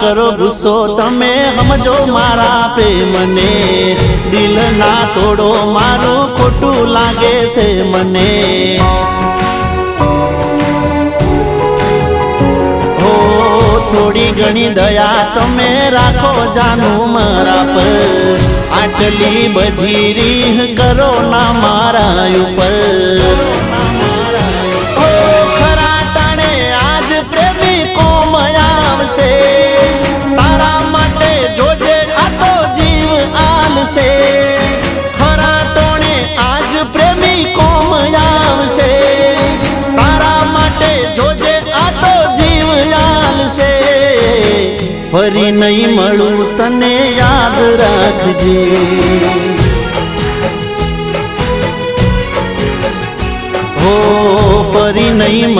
કરો ગુસ્સો, તમે સમજો મારા પ્રેમને. દિલ ના તોડો, મારું ખોટું લાગે છે મને. હો, થોડી ઘણી દયા તમે રાખો, જાનું મારા પર. આટલી બધી રીહ કરો ના મારા ઉપર. પ્રેમી કોમ આવશે તારા માટે જોજે આ તો જીવ આલશે ફરી નહીં મળું તને યાદ રાખજે. હો, ફરી નહીં